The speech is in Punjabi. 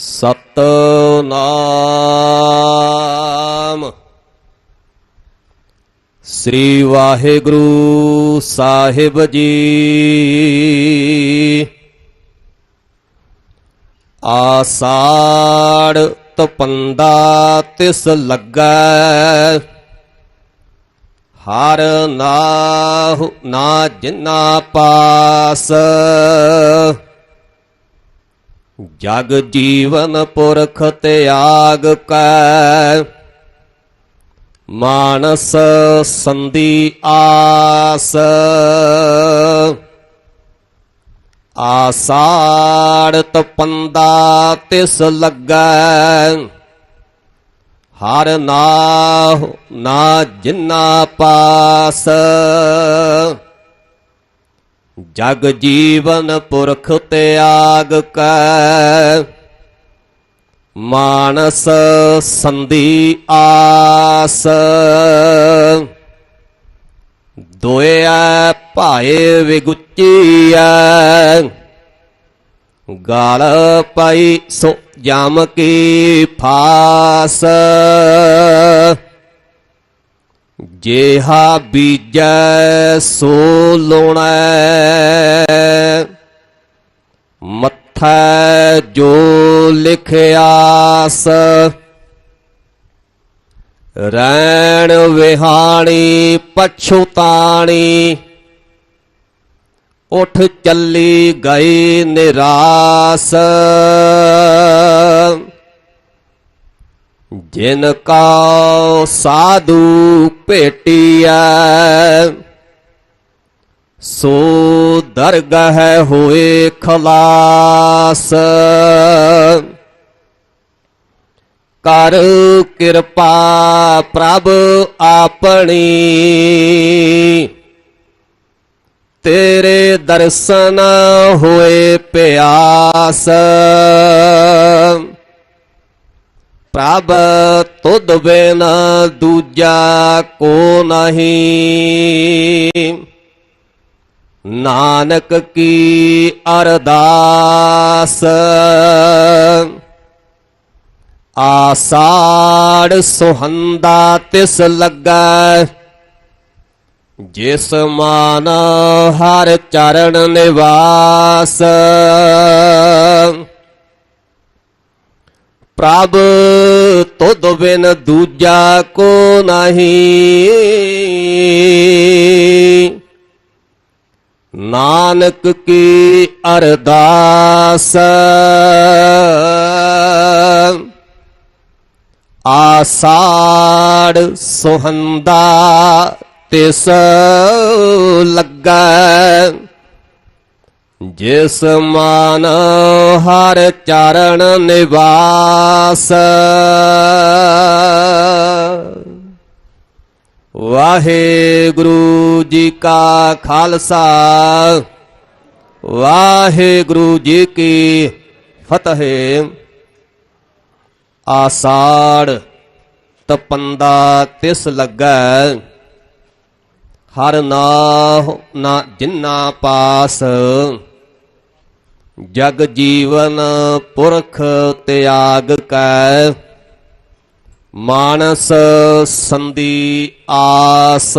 ਸਤਨਾਮ। ਸ੍ਰੀ ਵਾਹਿਗੁਰੂ ਸਾਹਿਬ ਜੀ। ਆਸਾੜ ਤਪੰਦਾ ਤਿਸ ਲੱਗੈ। ਹਰ ਨਾਹੁ ਨਾ ਜਿਨਾ ਪਾਸ। ਜਗ ਜੀਵਨ ਪੁਰਖ ਤਿਆਗ ਕੈ। ਮਾਨਸ ਸੰਦੀ ਆਸ। ਆਸਾੜ ਤਪੰਦਾ ਤਿਸ ਲੱਗੈ। ਹਰ ਨਾਹ ਨਾ ਜਿੰਨਾ ਪਾਸ। ਜਗ ਜੀਵਨ ਪੁਰਖ ਤਿਆਗ ਕੈ, ਮਾਨਸ ਸੰਦੀ ਆਸ। ਦੋਇਐ ਭਾਏ ਵਿਗੁਚੀਐ, ਗਾਲ ਪਾਈ ਸੋ ਜਮ ਕੀ ਫਾਸ। ਜੇਹਾ ਬੀਜੈ ਸੋ ਲੋਣੈ। ਮੱਥੈ ਜੋ ਲਿਖਿਆਸ ਰੈਣ ਵਿਹਾਣੀ ਪਛੁਤਾਣੀ ਉਠ ਚੱਲੀ ਗਈ ਨਿਰਾਸ। ਜਿਨ ਕਾ ਸਾਧੂ ਭੇਟੀਐ, ਸੋ ਦਰਗਹ ਹੋਏ ਖਲਾਸ। ਕਰ ਕਿਰਪਾ ਪ੍ਰਭ ਆਪਣੀ, ਤੇਰੇ ਦਰਸ਼ਨ ਹੋਏ ਪਿਆਸ। ਪ੍ਰਭ ਤੁਧ ਬਿਨ ਦੂਜਾ ਕੋ ਨਹੀਂ। ਨਾਨਕ ਕੀ ਅਰਦਾਸ। ਆਸਾੜ ਸੁਹੰਦਾ ਤਿਸ ਲੱਗਾ। ਜਿਸ ਮਾਨ ਹਰ ਚਰਨ ਨਿਵਾਸ। ਪ੍ਰਭ ਤੁਧ ਬਿਨ ਦੂਜਾ ਕੋ ਨਹੀਂ। ਨਾਨਕ ਕੀ ਅਰਦਾਸ। ਆਸਾੜ ਸੁਹੰਦਾ ਤਿਸ ਲੱਗਾ। ਜਿਸ ਮਾਨ ਹਰ ਚਰਨ ਨਿਵਾਸ। ਵਾਹਿਗੁਰੂ ਜੀ ਕਾ ਖਾਲਸਾ, ਵਾਹਿਗੁਰੂ ਜੀ ਕੀ ਫਤਿਹ। ਆਸਾੜ ਤਪੰਦਾ ਤਿਸ ਲੱਗੈ, ਹਰ ਨਾਹ ਨਾ ਜਿੰਨਾ ਪਾਸ। ਜਗ ਜੀਵਨ ਪੁਰਖ ਤਿਆਗ ਕੈ ਮਾਨਸ ਸੰਦੀ ਆਸ।